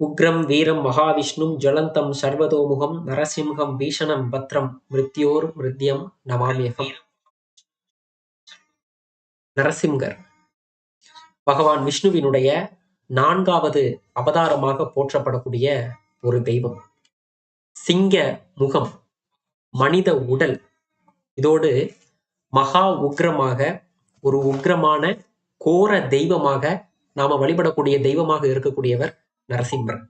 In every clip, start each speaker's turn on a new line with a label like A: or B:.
A: உக்ரம் வீரம் மகாவிஷ்ணும் ஜலந்தம் சர்வதோமுகம் நரசிம்ஹம் பீஷணம் பத்ரம் மிருத்யோர் மிருத்யம் நமாமியகம். நரசிம்கர். பகவான் விஷ்ணுவினுடைய நான்காவது அவதாரமாக போற்றப்படக்கூடிய ஒரு தெய்வம். சிங்க முகம் மனித உடல். இதோடு மகா உக்ரமாக ஒரு உக்ரமான கோர தெய்வமாக நாம வழிபடக்கூடிய தெய்வமாக இருக்கக்கூடியவர் நரசிம்மர்.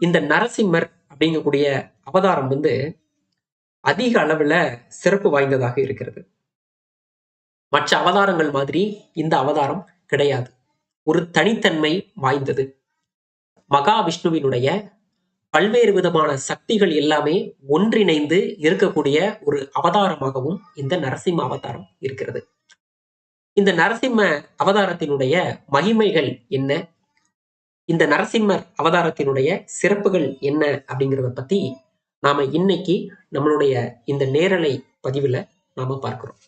A: இந்த நரசிம்மர் அப்படிங்கக்கூடிய அவதாரம் வந்து அதிக அளவுல சிறப்பு வாய்ந்ததாக இருக்கிறது. மற்ற அவதாரங்கள் மாதிரி இந்த அவதாரம் கிடையாது. ஒரு தனித்தன்மை வாய்ந்தது. மகாவிஷ்ணுவினுடைய பல்வேறு விதமான சக்திகள் எல்லாமே ஒன்றிணைந்து இருக்கக்கூடிய ஒரு அவதாரமாகவும் இந்த நரசிம்ம அவதாரம் இருக்கிறது. இந்த நரசிம்ம அவதாரத்தினுடைய மகிமைகள் என்ன? இந்த நரசிம்மர் அவதாரத்தினுடைய சிறப்புகள் என்ன அப்படிங்கிறத பத்தி நாம இன்னைக்கு நம்மளுடைய இந்த நேரலை பதிவுல நாம பார்க்கிறோம்.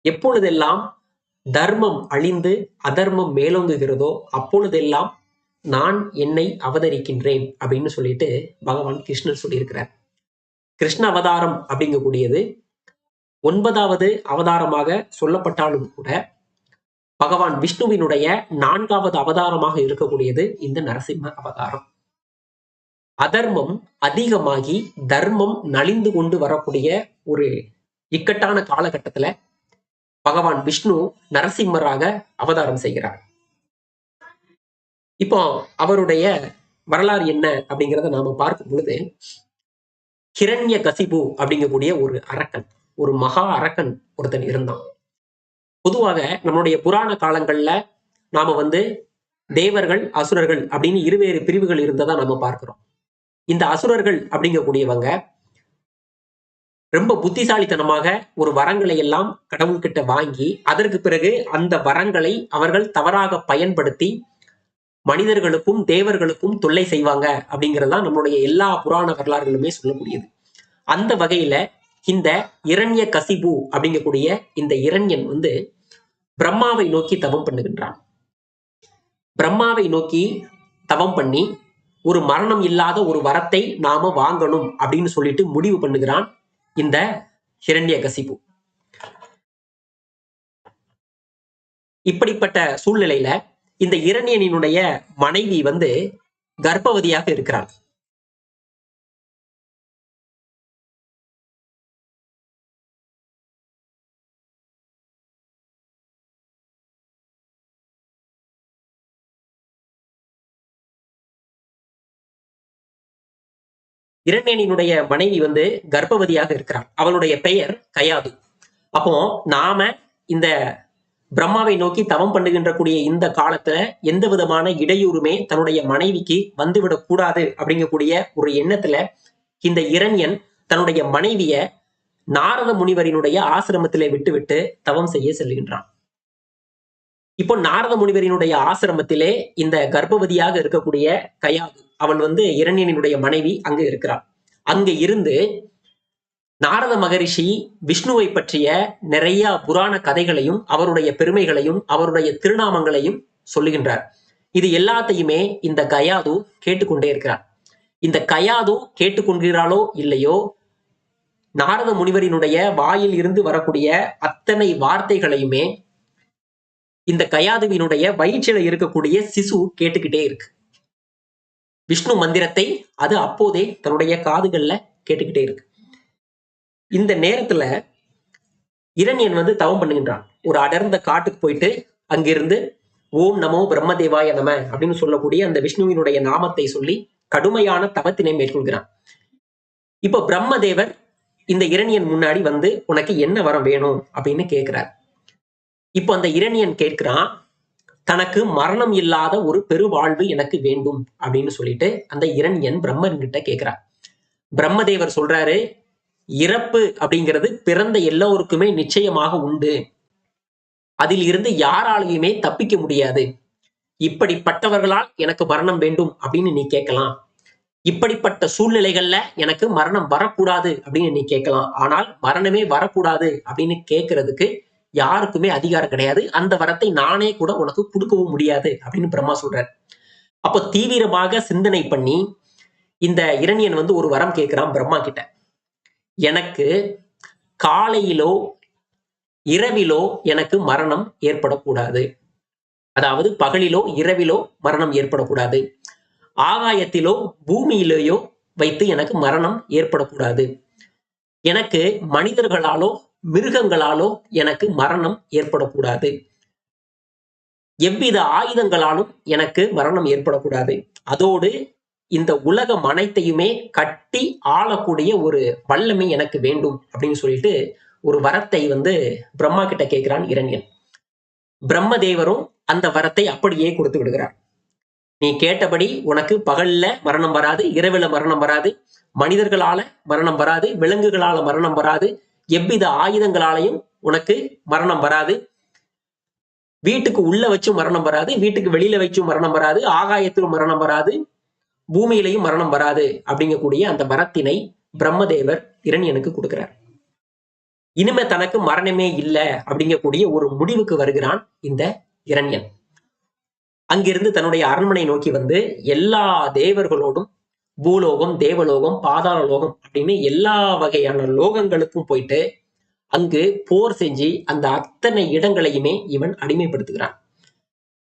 A: எப்பொழுதெல்லாம் தர்மம் அழிந்து அதர்மம் மேலோங்குகிறதோ அப்பொழுதெல்லாம் நான் என்னை அவதரிக்கின்றேன் அப்படின்னு சொல்லிட்டு பகவான் கிருஷ்ணர் சொல்லியிருக்கிறார். கிருஷ்ண அவதாரம் அப்படிங்கக்கூடியது ஒன்பதாவது அவதாரமாக சொல்லப்பட்டாலும் கூட பகவான் விஷ்ணுவினுடைய நான்காவது அவதாரமாக இருக்கக்கூடியது இந்த நரசிம்ம அவதாரம். அதர்மம் அதிகமாகி தர்மம் நலிந்து கொண்டு வரக்கூடிய ஒரு இக்கட்டான காலகட்டத்துல பகவான் விஷ்ணு நரசிம்மராக அவதாரம் செய்கிறார். இப்போ அவருடைய வரலாறு என்ன அப்படிங்கிறத நாம பார்க்கும் பொழுது கிரண்ய கசிபு அப்படிங்கக்கூடிய ஒரு அரக்கன் ஒரு மகா அரக்கன் ஒருத்தன் இருந்தான். பொதுவாக நம்மளுடைய புராண காலங்கள்ல நாம வந்து தேவர்கள் அசுரர்கள் அப்படின்னு இருவேறு பிரிவுகள் இருந்ததா நம்ம பார்க்கிறோம். இந்த அசுரர்கள் அப்படிங்கக்கூடியவங்க ரொம்ப புத்திசாலித்தனமாக ஒரு வரங்களை எல்லாம் கடவுள்கிட்ட வாங்கி அதற்கு பிறகு அந்த வரங்களை அவர்கள் தவறாக பயன்படுத்தி மனிதர்களுக்கும் தேவர்களுக்கும் தொல்லை செய்வாங்க அப்படிங்கறதுதான் நம்மளுடைய எல்லா புராண வரலாறுகளுமே சொல்லக்கூடியது. அந்த வகையில இந்த இரண்ய கசிபு அப்படிங்கக்கூடிய இந்த இரண்யன் வந்து பிரம்மாவை நோக்கி தவம் பண்ணுகின்றான். பிரம்மாவை நோக்கி தவம் பண்ணி ஒரு மரணம் இல்லாத ஒரு வரத்தை நாம வாங்கணும் அப்படின்னு சொல்லிட்டு முடிவு பண்ணுகிறான் இந்த ஹிரண்ய கசிபு. இப்படிப்பட்ட சூழ்நிலையில இந்த இரணியனினுடைய மனைவி வந்து கர்ப்பவதியாக இருக்கிறாள். இரண்டேனினுடைய மனைவி வந்து கர்ப்பவதியாக இருக்கிறாள். அவளுடைய பெயர் கயாது. அப்போ நாம இந்த பிரம்மாவை நோக்கி தவம் பண்ணுகின்ற கூடிய இந்த காலத்துல எந்த விதமான இடையூறுமே தன்னுடைய மனைவிக்கு வந்துவிடக் கூடாது அப்படிங்கக்கூடிய ஒரு எண்ணத்துல இந்த இரண்யன் தன்னுடைய மனைவிய நாரத முனிவரினுடைய ஆசிரமத்திலே விட்டுவிட்டு தவம் செய்ய செல்கின்றான். இப்போ நாரத முனிவரினுடைய ஆசிரமத்திலே இந்த கர்ப்பவதியாக இருக்கக்கூடிய கயாது அவள் வந்து இரண்யனினுடைய மனைவி அங்கு இருக்கிறாள். அங்க இருந்து நாரத மகரிஷி விஷ்ணுவை பற்றிய நிறைய புராண கதைகளையும் அவருடைய பெருமைகளையும் அவருடைய திருநாமங்களையும் சொல்லுகின்றார். இது எல்லாத்தையுமே இந்த கயாது கேட்டுக்கொண்டே இருக்கிறார். இந்த கயாது கேட்டுக்கொள்கிறாளோ இல்லையோ நாரத முனிவரினுடைய வாயில் இருந்து வரக்கூடிய அத்தனை வார்த்தைகளையுமே இந்த கயாதுவினுடைய வயிற்றில இருக்கக்கூடிய சிசு கேட்டுக்கிட்டே இருக்கு. விஷ்ணு மந்திரத்தை அது அப்போதே தன்னுடைய காதுகள்ல கேட்டுக்கிட்டே இருக்கு. இந்த நேரத்துல இரண்யன் வந்து தவம் பண்ணுகின்றான். ஒரு அடர்ந்த காட்டுக்கு போயிட்டு அங்கிருந்து ஓம் நமோ பிரம்மதேவாய நம அப்படின்னு சொல்லக்கூடிய அந்த விஷ்ணுவினுடைய நாமத்தை சொல்லி கடுமையான தவத்தினை மேற்கொள்கிறான். இப்போ பிரம்மதேவர் இந்த இரணியன் முன்னாடி வந்து உனக்கு என்ன வரம் வேணும் அப்படின்னு கேட்கிறார் இப்போ அந்த இரணியன் கேட்கிறான் தனக்கு மரணம் இல்லாத ஒரு பெருவாழ்வு எனக்கு வேண்டும் அப்படின்னு சொல்லிட்டு அந்த இரணியன் பிரம்மன் கிட்ட கேட்கிறார் பிரம்மதேவர் சொல்றாரு இறப்பு அப்படிங்கிறது பிறந்த எல்லோருக்குமே நிச்சயமாக உண்டு. அதில் இருந்து யாராலையுமே தப்பிக்க முடியாது. இப்படிப்பட்டவர்களால் எனக்கு மரணம் வேண்டும் அப்படின்னு நீ கேட்கலாம். இப்படிப்பட்ட சூழ்நிலைகள்ல எனக்கு மரணம் வரக்கூடாது அப்படின்னு நீ கேட்கலாம். ஆனால் மரணமே வரக்கூடாது அப்படின்னு கேட்கறதுக்கு யாருக்குமே அதிகாரம் கிடையாது. அந்த வரத்தை நானே கூட உனக்கு கொடுக்கவும் முடியாது அப்படின்னு பிரம்மா சொல்றார். அப்போ தீவிரமாக சிந்தனை பண்ணி இந்த இரணியன் வந்து ஒரு வரம் கேட்கிறான் பிரம்மா கிட்ட. எனக்கு காலையிலோ இரவிலோ எனக்கு மரணம் ஏற்படக்கூடாது. அதாவது பகலிலோ இரவிலோ மரணம் ஏற்படக்கூடாது. ஆகாயத்திலோ பூமியிலேயோ வைத்து எனக்கு மரணம் ஏற்படக்கூடாது. எனக்கு மனிதர்களாலோ மிருகங்களாலோ எனக்கு மரணம் ஏற்படக்கூடாது. எவ்வித ஆயுதங்களாலும் எனக்கு மரணம் ஏற்படக்கூடாது. அதோடு இந்த உலகம் அனைத்தையுமே கட்டி ஆளக்கூடிய ஒரு வல்லமை எனக்கு வேண்டும் அப்படின்னு சொல்லிட்டு ஒரு வரத்தை வந்து பிரம்மா கிட்ட கேட்கிறான் இரண்யன். பிரம்மதேவரும் அந்த வரத்தை அப்படியே கொடுத்து விடுகிறார். நீ கேட்டபடி உனக்கு பகல்ல மரணம் வராது இரவுல மரணம் வராது மனிதர்களால மரணம் வராது விலங்குகளால மரணம் வராது எவ்வித ஆயுதங்களாலையும் உனக்கு மரணம் வராது. வீட்டுக்கு உள்ள வச்சும் மரணம் வராது. வீட்டுக்கு வெளியில வச்சும் மரணம் வராது. ஆகாயத்திலும் மரணம் வராது. பூமியிலையும் மரணம் வராது அப்படிங்கக்கூடிய அந்த வரத்தினை பிரம்மதேவர் இரணியனுக்கு கொடுக்கிறார். இனிமே தனக்கு மரணமே இல்லை அப்படிங்கக்கூடிய ஒரு முடிவுக்கு வருகிறான் இந்த இரண்யன். அங்கிருந்து தன்னுடைய அரண்மனை நோக்கி வந்து எல்லா தேவர்களோடும் பூலோகம் தேவலோகம் பாதாள லோகம் அப்படின்னு எல்லா வகையான லோகங்களுக்கும் போயிட்டு அங்கு போர் செஞ்சு அந்த அத்தனை இடங்களையுமே இவன் அடிமைப்படுத்துகிறான்.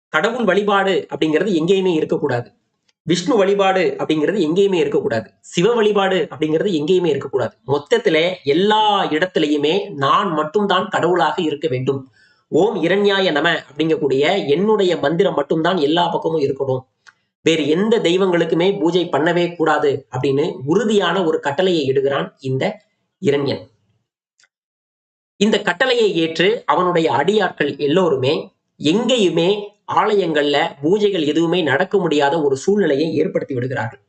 A: கடவுள் வழிபாடு அப்படிங்கிறது எங்கேயுமே இருக்கக்கூடாது. விஷ்ணு வழிபாடு அப்படிங்கிறது எங்கேயுமே இருக்கக்கூடாது. சிவ வழிபாடு அப்படிங்கிறது எங்கேயுமே இருக்கக்கூடாது. மொத்தத்துல எல்லா இடத்துலையுமே நான் மட்டும்தான் கடவுளாக இருக்க வேண்டும். ஓம் இரண்யாய நம அப்படிங்கக்கூடிய என்னுடைய மந்திரம் மட்டும்தான் எல்லா பக்கமும் இருக்கணும். வேறு எந்த தெய்வங்களுக்குமே பூஜை பண்ணவே கூடாது அப்படின்னு உறுதியான ஒரு கட்டளையை இடுகிறான் இந்த இரண்யன். இந்த கட்டளையை ஏற்று அவனுடைய அடியாட்கள் எல்லோருமே எங்கேயுமே ஆலயங்கள்ல பூஜைகள் எதுவுமே நடக்க முடியாத ஒரு சூழ்நிலையை ஏற்படுத்தி விடுகிறார்கள்.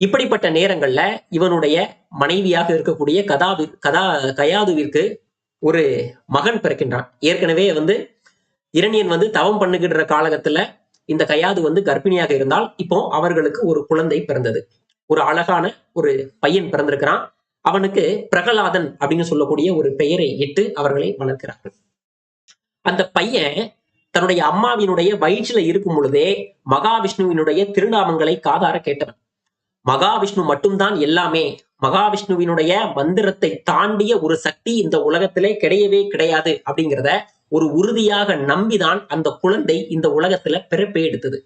A: இப்படிப்பட்ட நேரங்கள்ல இவனுடைய மனைவியாக இருக்கக்கூடிய கதாவி கதா கயாதுவிற்கு ஒரு மகன் பிறக்கின்றான். ஏற்கனவே வந்து இரணியன் வந்து தவம் பண்ணுகின்ற காலகத்துல இந்த கையாது வந்து கர்ப்பிணியாக இருந்தால் இப்போ அவர்களுக்கு ஒரு குழந்தை பிறந்தது. ஒரு அழகான ஒரு பையன் பிறந்திருக்கிறான். அவனுக்கு பிரகலாதன் அப்படின்னு சொல்லக்கூடிய ஒரு பெயரை இட்டு அவர்களை வளர்க்கிறார்கள். அந்த பையன் தன்னுடைய அம்மாவினுடைய வயிற்றில இருக்கும் பொழுதே மகாவிஷ்ணுவினுடைய திருநாமங்களை காதார கேட்டவன். மகாவிஷ்ணு மட்டும்தான் எல்லாமே. மகாவிஷ்ணுவினுடைய மந்திரத்தை தாண்டிய ஒரு சக்தி இந்த உலகத்திலே கிடையவே கிடையாது அப்படிங்கிறத ஒரு உறுதியாக நம்பிதான் அந்த குழந்தை இந்த உலகத்துல பிறப்பே எடுத்தது.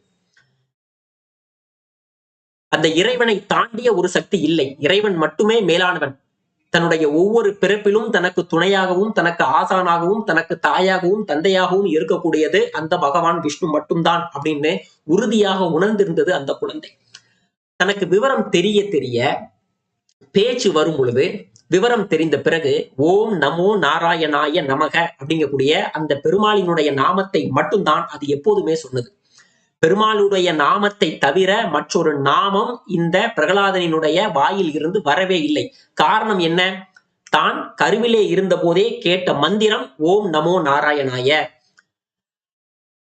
A: அந்த இறைவனை தாண்டிய ஒரு சக்தி இல்லை. இறைவன் மட்டுமே மேலானவன். தன்னுடைய ஒவ்வொரு பிறப்பிலும் தனக்கு துணையாகவும் தனக்கு ஆசானாகவும் தனக்கு தாயாகவும் தந்தையாகவும் இருக்கக்கூடியது அந்த பகவான் விஷ்ணு மட்டும்தான் அப்படின்னு உறுதியாக உணர்ந்திருந்தது அந்த குழந்தை. தனக்கு விவரம் தெரிய தெரிய பேச்சு வரும் பொழுது விவரம் தெரிந்த பிறகு ஓம் நமோ நாராயணாய நமக அப்படிங்கக்கூடிய அந்த பெருமாளினுடைய நாமத்தை மட்டும்தான் அது எப்போதுமே சொன்னது. பெருமாளுடைய நாமத்தை தவிர மற்றொரு நாமம் இந்த பிரகலாதனினுடைய வாயில் இருந்து வரவே இல்லை. காரணம் என்ன? தான் கருவிலே இருந்த போதே கேட்ட மந்திரம் ஓம் நமோ நாராயணாய.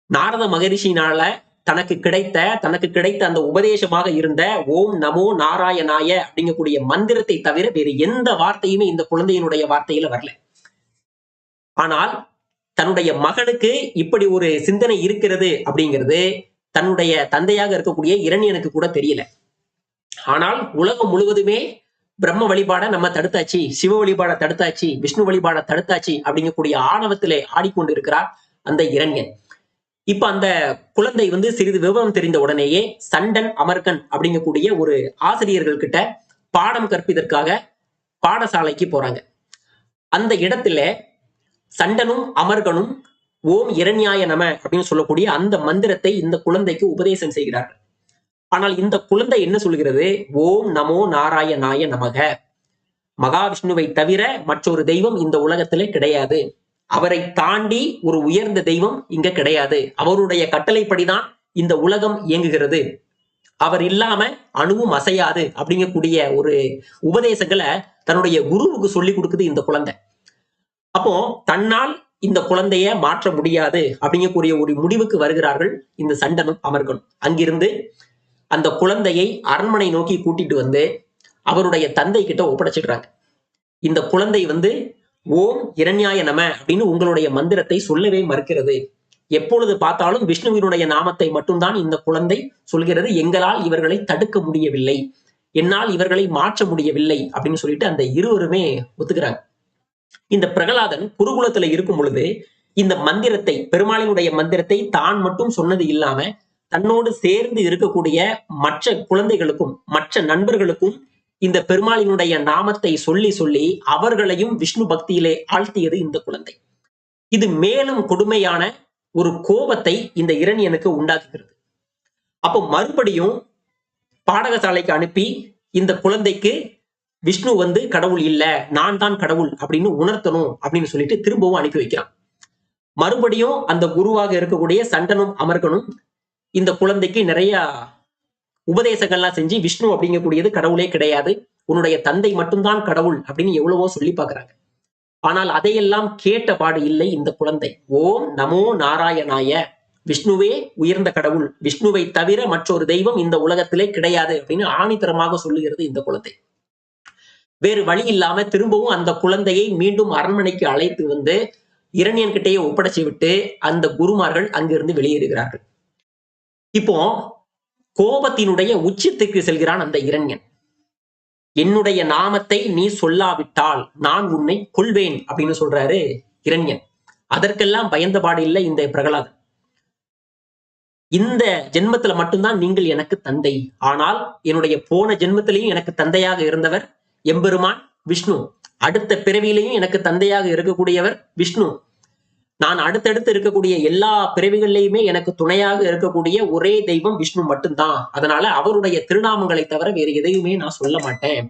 A: நாரத மகரிஷினால தனக்கு கிடைத்த தனக்கு கிடைத்த அந்த உபதேசமாக இருந்த ஓம் நமோ நாராயணாய அப்படிங்கக்கூடிய மந்திரத்தை தவிர வேறு எந்த வார்த்தையுமே இந்த குழந்தையினுடைய வார்த்தையில வரல. ஆனால் தன்னுடைய மகனுக்கு இப்படி ஒரு சிந்தனை இருக்கிறது அப்படிங்கிறது தன்னுடைய தந்தையாக இருக்கக்கூடிய இரணியனுக்கு கூட தெரியல. ஆனால் உலகம் முழுவதுமே பிரம்ம வழிபாட நம்ம தடுத்தாச்சு சிவ வழிபாட தடுத்தாச்சு விஷ்ணு வழிபாட தடுத்தாச்சு அப்படிங்கக்கூடிய ஆணவத்திலே ஆடிக்கொண்டு இருக்கிறார் அந்த இரண்யன். இப்ப அந்த குழந்தை வந்து சிறிது விவரம் தெரிந்த உடனேயே சண்டன் அமர்கன் அப்படிங்கக்கூடிய ஒரு ஆசிரியர்கள் கிட்ட பாடம் கற்பிதற்காக பாடசாலைக்கு போறாங்க. அந்த இடத்துல சண்டனும் அமர்கனும் ஓம் இரண்யாய நம அப்படின்னு சொல்லக்கூடிய அந்த மந்திரத்தை இந்த குழந்தைக்கு உபதேசம் செய்கிறார்கள். ஆனால் இந்த குழந்தை என்ன சொல்கிறது? ஓம் நமோ நாராயணாய நமக. மகாவிஷ்ணுவை தவிர மற்றொரு தெய்வம் இந்த உலகத்திலே கிடையாது. அவரை தாண்டி ஒரு உயர்ந்த தெய்வம் இங்க கிடையாது. அவருடைய கட்டளைப்படிதான் இந்த உலகம் இயங்குகிறது. அவர் இல்லாம அணுவும் அசையாது அப்படிங்கக்கூடிய ஒரு உபதேசங்களை தன்னுடைய குருவுக்கு சொல்லி கொடுக்குது இந்த குழந்தை. அப்போ தன்னால் இந்த குழந்தைய மாற்ற முடியாது அப்படிங்கக்கூடிய ஒரு முடிவுக்கு வருகிறார்கள் இந்த சண்டனும் அமர்கனும் அங்கிருந்து அந்த குழந்தையை அரண்மனை நோக்கி கூட்டிட்டு வந்து அவருடைய தந்தை கிட்ட ஒப்படைச்சிடுறாங்க. இந்த குழந்தை வந்து ஓம் இரண்யாய நம அப்படின்னு உங்களுடைய மந்திரத்தை சொல்லவே மறுக்கிறது. எப்பொழுது பார்த்தாலும் விஷ்ணுவினுடைய நாமத்தை மட்டும்தான் இந்த குழந்தை சொல்கிறது. எங்களால் இவர்களை தடுக்க முடியவில்லை. என்னால் இவர்களை மாற்ற முடியவில்லை அப்படின்னு சொல்லிட்டு அந்த இருவருமே ஒத்துக்கிறாங்க. இந்த பிரகலாதன் குருகுலத்துல இருக்கும் பொழுது இந்த மந்திரத்தை பெருமாளினுடைய மந்திரத்தை தான் மட்டும் சொன்னது இல்லாம தன்னோடு சேர்ந்து இருக்கக்கூடிய மற்ற குழந்தைகளுக்கும் மற்ற நண்பர்களுக்கும் இந்த பெருமாளினுடைய நாமத்தை சொல்லி சொல்லி அவர்களையும் விஷ்ணு பக்தியிலே ஆழ்த்தியது இந்த குழந்தை. இது மேலும் கொடுமையான ஒரு கோபத்தை இந்த இரணியனுக்கு உண்டாக்குகிறது. அப்போ மறுபடியும் பாடகசாலைக்கு அனுப்பி இந்த குழந்தைக்கு விஷ்ணு வந்து கடவுள் இல்ல நான் தான் கடவுள் அப்படின்னு உணர்த்தணும் அப்படின்னு சொல்லிட்டு திரும்பவும் அனுப்பி வைக்கிறான். மறுபடியும் அந்த குருவாக இருக்கக்கூடிய சண்டனும் அமர்கனும் இந்த குழந்தைக்கு நிறைய உபதேசங்கள்லாம் செஞ்சு விஷ்ணு அப்படிங்கக்கூடியது கடவுளே கிடையாது. உன்னுடைய தந்தை மட்டும்தான் கடவுள் அப்படின்னு எவ்வளவோ சொல்லி பாக்குறாங்க ஆனால் அதையெல்லாம் கேட்ட பாடு இல்லை இந்த குழந்தை. ஓம் நமோ நாராயணாய. விஷ்ணுவே உயர்ந்த கடவுள். விஷ்ணுவை தவிர மற்றொரு தெய்வம் இந்த உலகத்திலே கிடையாது அப்படின்னு ஆணித்தரமாக சொல்லுகிறது இந்த குழந்தை. வேறு வழி இல்லாம திரும்பவும் அந்த குழந்தையை மீண்டும் அரண்மனைக்கு அழைத்து வந்து இரணியன் கிட்டேயே ஒப்படைச்சு விட்டு அந்த குருமார்கள் அங்கிருந்து வெளியேறுகிறார்கள். இப்போ கோபத்தினுடைய உச்சத்துக்கு செல்கிறான் அந்த இரண்யன். என்னுடைய நாமத்தை நீ சொல்லாவிட்டால் நான் உன்னை கொள்வேன் அப்படின்னு சொல்றாரு இரண்யன். அதற்கெல்லாம் பயந்தபாடு இல்லை இந்த பிரகலாதன். இந்த ஜென்மத்துல மட்டும்தான் நீங்கள் எனக்கு தந்தை. ஆனால் என்னுடைய போன ஜென்மத்திலையும் எனக்கு தந்தையாக இருந்தவர் எம்பெருமான் விஷ்ணு. அடுத்த பிறவியிலையும் எனக்கு தந்தையாக இருக்கக்கூடியவர் விஷ்ணு. நான் அடுத்தடுத்து இருக்கக்கூடிய எல்லா பிறவிகள்லையுமே எனக்கு துணையாக இருக்கக்கூடிய ஒரே தெய்வம் விஷ்ணு மட்டும்தான். அதனால அவருடைய திருநாமங்களை தவிர வேறு எதையுமே நான் சொல்ல மாட்டேன்.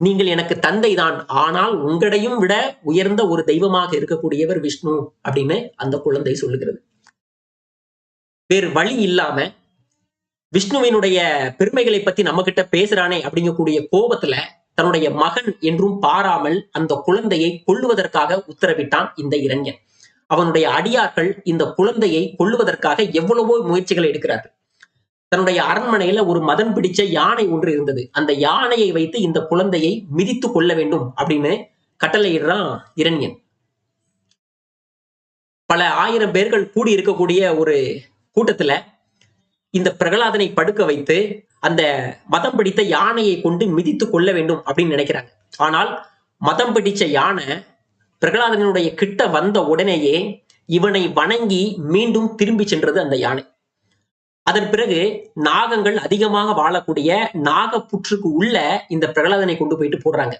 A: நீங்கள் எனக்கு தந்தை தான். ஆனால் உங்களையும் விட உயர்ந்த ஒரு தெய்வமாக இருக்கக்கூடியவர் விஷ்ணு அப்படின்னு அந்த குழந்தை சொல்லுகிறது. வேறு வழி இல்லாம விஷ்ணுவினுடைய பெருமைகளை பத்தி நம்ம கிட்ட பேசுறானே அப்படிங்கக்கூடிய கோபத்துல தன்னுடைய மகன் என்றும் பாராமல் அந்த குழந்தையை கொள்ளுவதற்காக உத்தரவிட்டான் இந்த இளைஞன். அவனுடைய அடியார்கள் இந்த குழந்தையை கொள்ளுவதற்காக எவ்வளவோ முயற்சிகள் எடுக்கிறார்கள். தன்னுடைய அரண்மனையில ஒரு மதம் பிடிச்ச யானை ஒன்று இருந்தது. அந்த யானையை வைத்து இந்த குழந்தையை மிதித்து கொள்ள வேண்டும் அப்படின்னு கட்டளையிடுறான் இரண்யன். பல ஆயிரம் பேர்கள் கூடி இருக்கக்கூடிய ஒரு கூட்டத்துல இந்த பிரகலாதனை படுக்க வைத்து அந்த மதம் பிடித்த யானையை கொண்டு மிதித்து கொள்ள வேண்டும் அப்படின்னு நினைக்கிறாங்க. ஆனால் மதம் பிடிச்ச யானை பிரகலாதனுடைய கிட்ட வந்த உடனேயே இவனை வணங்கி மீண்டும் திரும்பி சென்றது அந்த யானை. அதன் பிறகு நாகங்கள் அதிகமாக வாழக்கூடிய நாகப்புற்றுக்கு உள்ள இந்த பிரகலாதனை கொண்டு போயிட்டு போடுறாங்க.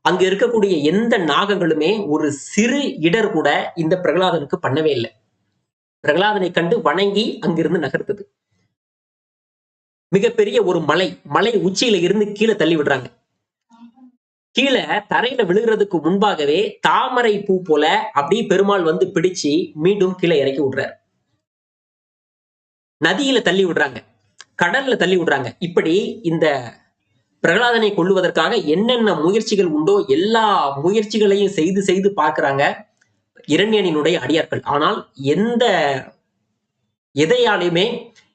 A: அங்க இருக்கக்கூடிய எந்த நாகங்களுமே ஒரு சிறு இடர் கூட இந்த பிரகலாதனுக்கு பண்ணவே இல்லை. பிரகலாதனை கண்டு வணங்கி அங்கிருந்து நகர்த்தது. மிகப்பெரிய ஒரு மலை மலை உச்சியில இருந்து கீழே தள்ளி விடுறாங்க. கீழே தரையில விழுகிறதுக்கு முன்பாகவே தாமரை பூ போல அப்படியே பெருமாள் வந்து பிடிச்சு மீண்டும் கீழே இறக்கி விடுறாரு. நதியில தள்ளி விடுறாங்க. கடல்ல தள்ளி விடுறாங்க. இப்படி இந்த பிரகலாதனை கொள்ளுவதற்காக என்னென்ன முயற்சிகள் உண்டோ எல்லா முயற்சிகளையும் செய்து செய்து பார்க்கிறாங்க இரண்யனினுடைய அடியார்கள். ஆனால் எந்த எதையாலையுமே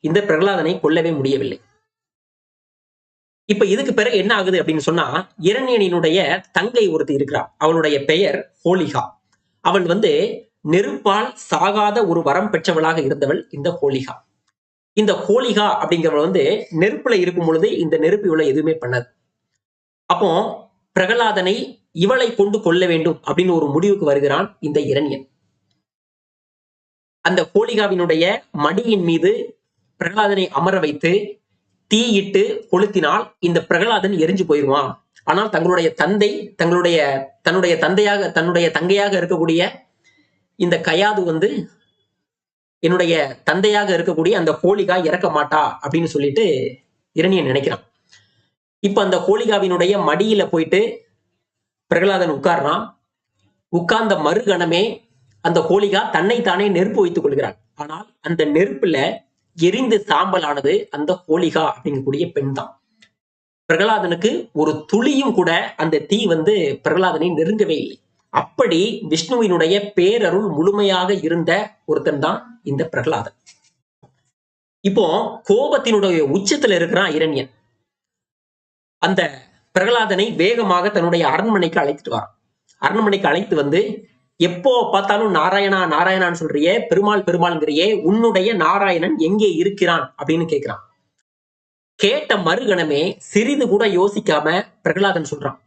A: இந்த பிரகலாதனை கொல்லவே முடியவில்லை. இப்ப இதுக்கு பிறகு என்ன ஆகுது அப்படின்னு சொன்னா இரண்யனினுடைய தங்கை ஒருத்தி இருக்கிறாள் அவளுடைய பெயர் ஹோலிகா. அவள் வந்து நெருப்பால் சாகாத ஒரு வரம் பெற்றவளாக இருந்தவள் இந்த ஹோலிகா. இந்த ஹோலிகா அப்படிங்கிறவள் வந்து நெருப்புல இருக்கும் பொழுது இந்த நெருப்பு இவளை எதுவுமே பண்ணாது. அப்போ பிரகலாதனை இவளை கொண்டு கொள்ள வேண்டும் அப்படின்னு ஒரு முடிவுக்கு வருகிறான் இந்த இரண்யன். அந்த ஹோலிகாவினுடைய மடியின் மீது பிரகலாதனை அமர வைத்து தீயிட்டு கொளுத்தினால் இந்த பிரகலாதன் எரிஞ்சு போயிடுவான். ஆனால் தங்களுடைய தந்தை தங்களுடைய தன்னுடைய தந்தையாக தன்னுடைய தங்கையாக இருக்கக்கூடிய இந்த கயாது வந்து என்னுடைய தந்தையாக இருக்கக்கூடிய அந்த ஹோலிகா இறக்க மாட்டா அப்படின்னு சொல்லிட்டு இரணியன் நினைக்கிறான். இப்ப அந்த ஹோலிகாவினுடைய மடியில போயிட்டு பிரகலாதன் உட்கார்றான். உட்கார்ந்த மறுகணமே அந்த ஹோலிகா தன்னை தானே நெருப்பு வைத்துக் கொள்கிறாள். ஆனால் அந்த நெருப்புல எரிந்து சாம்பலானது அந்த ஹோலிகா அப்படிங்கக்கூடிய பெண் தான் பிரகலாதனுக்கு ஒரு துளியும் கூட அந்த தீ வந்து பிரகலாதனை நெருங்கவே இல்லை. அப்படி விஷ்ணுவினுடைய பேரருள் முழுமையாக இருந்த ஒருத்தன் தான் இந்த பிரகலாதன். இப்போ கோபத்தினுடைய உச்சத்துல இருக்கிறான் இரண்யன். அந்த பிரகலாதனை வேகமாக தன்னுடைய அரண்மனைக்கு அழைத்துட்டு வரான். அரண்மனைக்கு அழைத்து வந்து எப்போ பார்த்தாலும் நாராயணா நாராயணான்னு சொல்றியே பெருமாள் பெருமாள்ங்கிறியே உன்னுடைய நாராயணன் எங்கே இருக்கிறான் அப்படின்னு கேட்கிறான் கேட்ட மறுகணமே சிறிது கூட யோசிக்காம பிரகலாதன் சொல்றான்.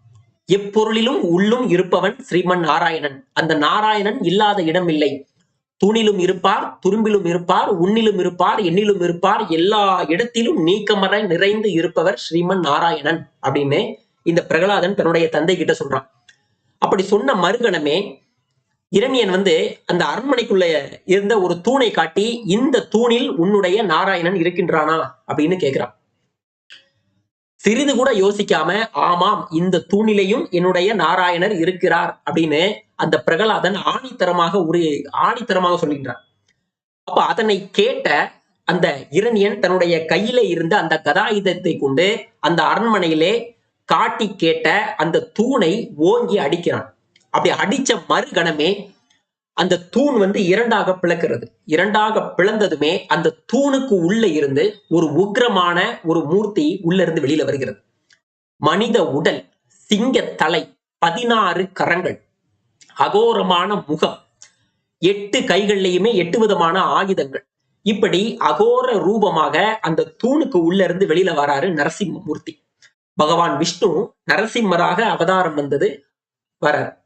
A: எப்பொருளிலும் உள்ளும் இருப்பவன் ஸ்ரீமன் நாராயணன். அந்த நாராயணன் இல்லாத இடம் இல்லை தூணிலும் இருப்பார் துரும்பிலும் இருப்பார் உன்னிலும் இருப்பார் எண்ணிலும் இருப்பார் எல்லா இடத்திலும் நீக்கமர நிறைந்து இருப்பவர் ஸ்ரீமன் நாராயணன் அப்படின்னு இந்த பிரகலாதன் தன்னுடைய தந்தை கிட்ட சொல்றான். அப்படி சொன்ன மறுகணமே இரணியன் வந்து அந்த அரண்மனைக்குள்ள இருந்த ஒரு தூணை காட்டி இந்த தூணில் உன்னுடைய நாராயணன் இருக்கின்றானா? அப்படின்னு கேட்கிறான் சிறிது கூட யோசிக்காம ஆமாம் இந்த தூணிலையும் என்னுடைய நாராயணர் இருக்கிறார் அப்படின்னு அந்த பிரகலாதன் ஆணித்தரமாக ஒரு ஆணித்தரமாக சொல்கின்றான். அப்ப அதனை கேட்ட அந்த இரணியன் தன்னுடைய கையில இருந்த அந்த கதாயுதத்தை கொண்டு அந்த அரண்மனையிலே காட்டி கேட்ட அந்த தூணை ஓங்கி அடிக்கிறான். அப்படி அடிச்ச மறுகணமே அந்த தூண் வந்து இரண்டாக பிளக்கிறது. இரண்டாக பிளந்ததுமே அந்த தூணுக்கு உள்ள இருந்து ஒரு உக்ரமான ஒரு மூர்த்தி உள்ள இருந்து வெளியில வருகிறது. மனித உடல் சிங்க தலை பதினாறு கரங்கள் அகோரமான முகம் எட்டு கைகள்லயுமே எட்டு விதமான ஆயுதங்கள். இப்படி அகோர ரூபமாக அந்த தூணுக்கு உள்ள இருந்து வெளியில வராரு நரசிம்மமூர்த்தி. பகவான் விஷ்ணு நரசிம்மராக அவதாரம் வந்தது வரார்.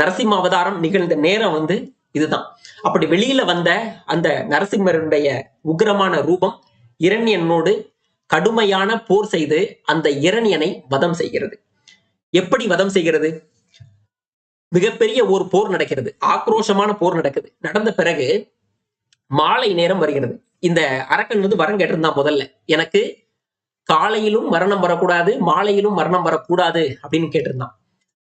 A: நரசிம்ம அவதாரம் நிகழ்ந்த நேரம் வந்து இதுதான். அப்படி வெளியில வந்த அந்த நரசிம்மருடைய உக்ரமான ரூபம் இரண்யனோடு கடுமையான போர் செய்து அந்த இரண்யனை வதம் செய்கிறது. எப்படி வதம் செய்கிறது? மிகப்பெரிய ஒரு போர் நடக்கிறது. ஆக்ரோஷமான போர் நடக்குது. நடந்த பிறகு மாலை நேரம் வருகிறது. இந்த அரக்கன் வந்து வரம் கேட்டிருந்தான் முதல்ல. எனக்கு காலையிலும் மரணம் வரக்கூடாது மாலையிலும் மரணம் வரக்கூடாது அப்படின்னு கேட்டிருந்தான்.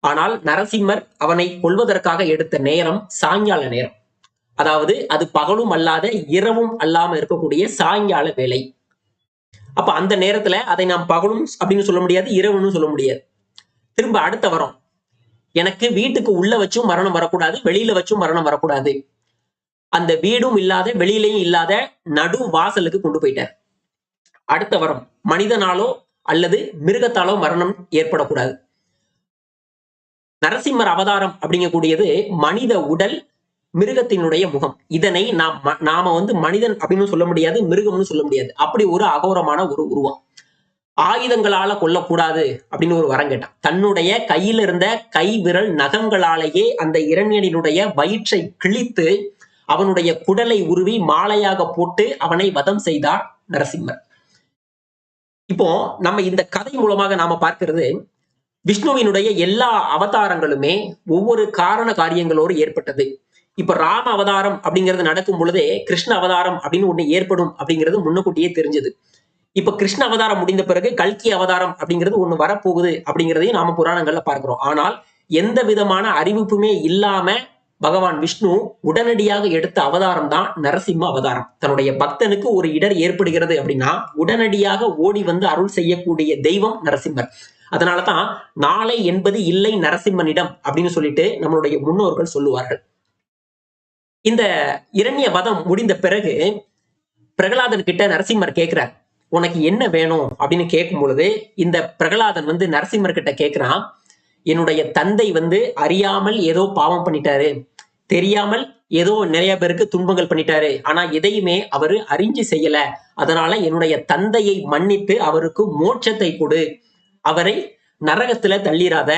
A: ஆனால் நரசிம்மர் அவனை கொல்வதற்காக எடுத்த நேரம் சாயங்கால நேரம். அதாவது அது பகலும் அல்லாத இரவும் அல்லாம இருக்கக்கூடிய சாயங்கால வேலை அப்ப அந்த நேரத்துல அதை நாம் பகலும் அப்படின்னு சொல்ல முடியாது இரவுன்னு சொல்ல முடியாது. திரும்ப அடுத்த வரம். எனக்கு வீட்டுக்கு உள்ள வச்சும் மரணம் வரக்கூடாது வெளியில வச்சும் மரணம் வரக்கூடாது. அந்த வீடும் இல்லாத வெளியிலையும் இல்லாத நடு வாசலுக்கு கொண்டு போயிட்டார். அடுத்த வரம். மனிதனாலோ அல்லது மிருகத்தாலோ மரணம் ஏற்படக்கூடாது. நரசிம்மர் அவதாரம் அப்படிங்கக்கூடியது மனித உடல் மிருகத்தினுடைய முகம். இதனை நாம் நாம வந்து மனிதன் அப்படின்னு சொல்ல முடியாது மிருகம்னு சொல்ல முடியாது. அப்படி ஒரு அகோரமான ஒரு உருவம். ஆயுதங்களால கொல்லக்கூடாது அப்படின்னு ஒரு வரம் கேட்டான். தன்னுடைய கையில இருந்த கை விரல் நகங்களாலேயே அந்த இரண்யனினுடைய வயிற்றை கிழித்து அவனுடைய குடலை உருவி மாலையாக போட்டு அவனை வதம் செய்தார் நரசிம்மர். இப்போ நம்ம இந்த கதை மூலமாக நாம பார்க்கிறது விஷ்ணுவினுடைய எல்லா அவதாரங்களுமே ஒவ்வொரு காரண காரியங்களோடு ஏற்பட்டது. இப்ப ராம அவதாரம் அப்படிங்கிறது நடக்கும் பொழுதே கிருஷ்ண அவதாரம் அப்படின்னு ஒண்ணு ஏற்படும் அப்படிங்கிறது முன்னக்கூட்டியே தெரிஞ்சது. இப்ப கிருஷ்ண அவதாரம் முடிந்த பிறகு கல்கி அவதாரம் அப்படிங்கிறது ஒண்ணு வரப்போகுது அப்படிங்கிறதையும் நாம புராணங்கள்ல பார்க்கிறோம். ஆனால் எந்த விதமான அறிவிப்புமே இல்லாம பகவான் விஷ்ணு உடனடியாக எடுத்த அவதாரம் தான் நரசிம்ம அவதாரம். தன்னுடைய பக்தனுக்கு ஒரு இடர் ஏற்படுகிறது அப்படின்னா உடனடியாக ஓடி வந்து அருள் செய்யக்கூடிய தெய்வம் நரசிம்மர். அதனாலதான் நாளை என்பது இல்லை நரசிம்மனிடம் அப்படின்னு சொல்லிட்டு நம்மளுடைய முன்னோர்கள் சொல்லுவார்கள். இந்த இரண்ய வதம் முடிந்த பிறகு பிரகலாதன் கிட்ட நரசிம்மர் கேட்கிறார் உனக்கு என்ன வேணும்? அப்படின்னு கேட்கும் பொழுது இந்த பிரகலாதன் வந்து நரசிம்மர் கிட்ட கேட்கிறான் என்னுடைய தந்தை வந்து அறியாமல் ஏதோ பாவம் பண்ணிட்டாரு. தெரியாமல் ஏதோ நிறைய பேருக்கு துன்பங்கள் பண்ணிட்டாரு. ஆனா எதையுமே அவரு அறிஞ்சு செய்யல. அதனால என்னுடைய தந்தையை மன்னித்து அவருக்கு மோட்சத்தை கொடு. அவரை நரகத்துல தள்ளிராத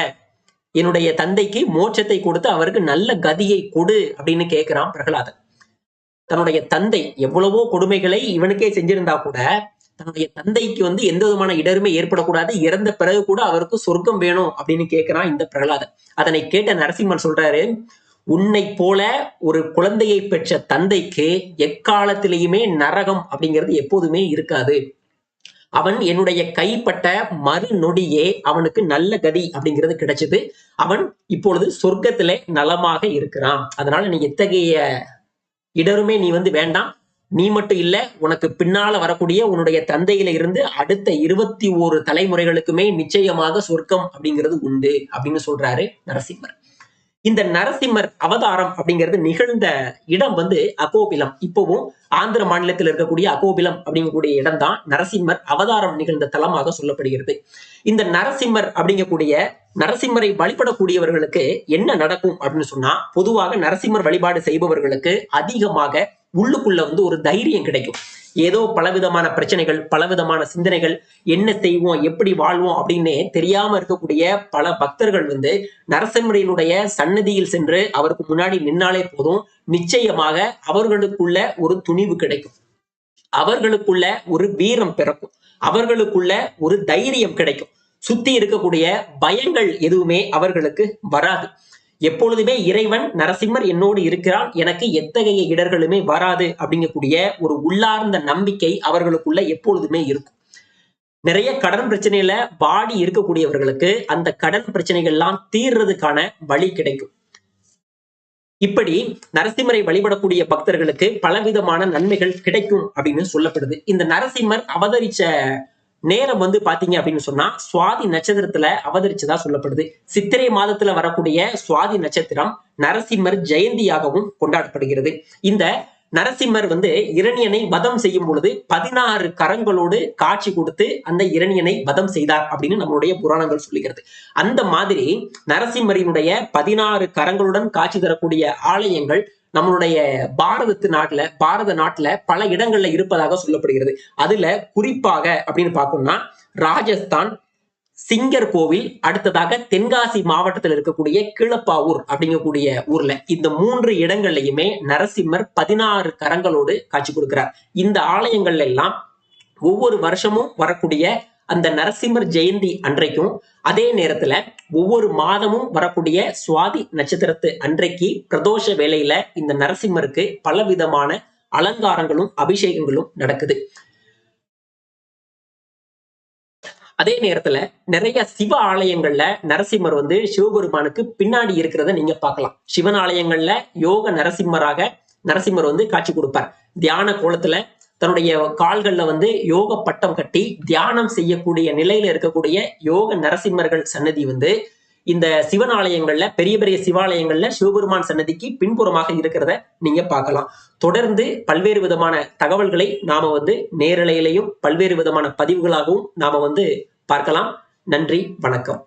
A: என்னுடைய தந்தைக்கு மோட்சத்தை கொடுத்து அவருக்கு நல்ல கதியை கொடு அப்படின்னு கேட்கிறான் பிரகலாதன். தன்னுடைய தந்தை எவ்வளவோ கொடுமைகளை இவனுக்கே செஞ்சிருந்தா கூட தன்னுடைய தந்தைக்கு வந்து எந்த விதமான இடருமே ஏற்படக்கூடாது. இறந்த பிறகு கூட அவருக்கு சொர்க்கம் வேணும் அப்படின்னு கேட்கிறான் இந்த பிரகலாதன். அதனை கேட்ட நரசிம்மன் சொல்றாரு உன்னை போல ஒரு குழந்தையை பெற்ற தந்தைக்கு எக்காலத்திலேயுமே நரகம் அப்படிங்கிறது எப்போதுமே இருக்காது. அவன் என்னுடைய கைப்பட்ட மறு நொடியே அவனுக்கு நல்ல கதி அப்படிங்கிறது கிடைச்சது. அவன் இப்பொழுது சொர்க்கத்திலே நலமாக இருக்கிறான். அதனால நீ எத்தகைய இடருமே நீ வந்து வேண்டாம். நீ மட்டும் இல்ல உனக்கு பின்னால வரக்கூடிய உன்னுடைய தந்தையில இருந்து அடுத்த இருபத்தி ஓரு தலைமுறைகளுக்குமே நிச்சயமாக சொர்க்கம் அப்படிங்கிறது உண்டு அப்படின்னு சொல்றாரு நரசிம்மர். இந்த நரசிம்மர் அவதாரம் அப்படிங்கிறது நிகழ்ந்த இடம் வந்து அகோபிலம். இப்பவும் ஆந்திர மாநிலத்தில் இருக்கக்கூடிய அகோபிலம் அப்படிங்கக்கூடிய இடம் தான் நரசிம்மர் அவதாரம் நிகழ்ந்த தலமாக சொல்லப்படுகிறது. இந்த நரசிம்மர் அப்படிங்கக்கூடிய நரசிம்மரை வழிபடக்கூடியவர்களுக்கு என்ன நடக்கும் அப்படின்னு சொன்னா பொதுவாக நரசிம்மர் வழிபாடு செய்பவர்களுக்கு அதிகமாக உள்ளுக்குள்ள வந்து ஒரு தைரியம் கிடைக்கும். ஏதோ பலவிதமான பிரச்சனைகள் பலவிதமான சிந்தனைகள் என்ன செய்வோம் எப்படி வாழ்வோம் அப்படின்னு தெரியாம இருக்கக்கூடிய பல பக்தர்கள் வந்து நரசிம்மரினுடைய சன்னதியில் சென்று அவருக்கு முன்னாடி நின்னாலே போதும். நிச்சயமாக அவர்களுக்குள்ள ஒரு துணிவு கிடைக்கும். அவர்களுக்குள்ள ஒரு வீரம் பிறக்கும். அவர்களுக்குள்ள ஒரு தைரியம் கிடைக்கும். சுத்தி இருக்கக்கூடிய பயங்கள் எதுவுமே அவர்களுக்கு வராது. எப்பொழுதுமே இறைவன் நரசிம்மர் என்னோடு இருக்கிறான். எனக்கு எத்தகைய இடர்களுமே வராது அப்படிங்கக்கூடிய ஒரு உள்ளார்ந்த நம்பிக்கை அவர்களுக்குள்ள எப்பொழுதுமே இருக்கும். நிறைய கடன் பிரச்சனையில பாடி இருக்கக்கூடியவர்களுக்கு அந்த கடன் பிரச்சனைகள் எல்லாம் தீர்றதுக்கான வழி கிடைக்கும். இப்படி நரசிம்மரை வழிபடக்கூடிய பக்தர்களுக்கு பலவிதமான நன்மைகள் கிடைக்கும் அப்படின்னு சொல்லப்படுது. இந்த நரசிம்மர் அவதரிச்ச நேரம் வந்து பாத்தீங்க அப்படின்னு சொன்னா சுவாதி நட்சத்திரத்துல அவதரிச்சதா சொல்லப்படுது. சித்திரை மாதத்துல வரக்கூடிய சுவாதி நட்சத்திரம் நரசிம்மர் ஜெயந்தியாகவும் கொண்டாடப்படுகிறது. இந்த நரசிம்மர் வந்து இரணியனை வதம் செய்யும் பொழுது பதினாறு கரங்களோடு காட்சி கொடுத்து அந்த இரணியனை வதம் செய்தார் அப்படின்னு நம்மளுடைய புராணங்கள் சொல்லுகிறது. அந்த மாதிரி நரசிம்மரினுடைய பதினாறு கரங்களுடன் காட்சி தரக்கூடிய ஆலயங்கள் நம்மளுடைய பாரதத்து நாட்டுல பாரத நாட்டுல பல இடங்கள்ல இருப்பதாக சொல்லப்படுகிறது. அதுல குறிப்பாக அப்படின்னு பார்க்கணும்னா ராஜஸ்தான் சிங்கர் கோவில் அடுத்ததாக தென்காசி மாவட்டத்தில் இருக்கக்கூடிய கிளப்பாவூர் அப்படிங்கக்கூடிய ஊர்ல இந்த மூன்று இடங்கள்லயுமே நரசிம்மர் பதினாறு கரங்களோடு காட்சி கொடுக்கிறார். இந்த ஆலயங்கள்ல எல்லாம் ஒவ்வொரு வருஷமும் வரக்கூடிய அந்த நரசிம்மர் ஜெயந்தி அன்றைக்கும் அதே நேரத்துல ஒவ்வொரு மாதமும் வரக்கூடிய சுவாதி நட்சத்திரத்து அன்றைக்கு பிரதோஷ வேலையில இந்த நரசிம்மருக்கு பல விதமான அலங்காரங்களும் அபிஷேகங்களும் நடக்குது. அதே நேரத்துல நிறைய சிவ ஆலயங்கள்ல நரசிம்மர் வந்து சிவபெருமானுக்கு பின்னாடி இருக்கிறத நீங்க பார்க்கலாம். சிவன் ஆலயங்கள்ல யோக நரசிம்மராக நரசிம்மர் வந்து காட்சி கொடுப்பார். தியான கோலத்துல தன்னுடைய கால்கள்ல வந்து யோக பட்டம் கட்டி தியானம் செய்யக்கூடிய நிலையில இருக்கக்கூடிய யோக நரசிம்மர்கள் சன்னதி வந்து இந்த சிவன் ஆலயங்கள்ல பெரிய பெரிய சிவாலயங்கள்ல சிவபெருமான் சன்னதிக்கு பின்புறமாக இருக்கிறத நீங்க பார்க்கலாம். தொடர்ந்து பல்வேறு விதமான தகவல்களை நாம வந்து நேரலையிலையும் பல்வேறு விதமான பதிவுகளாகவும் நாம வந்து பார்க்கலாம். நன்றி வணக்கம்.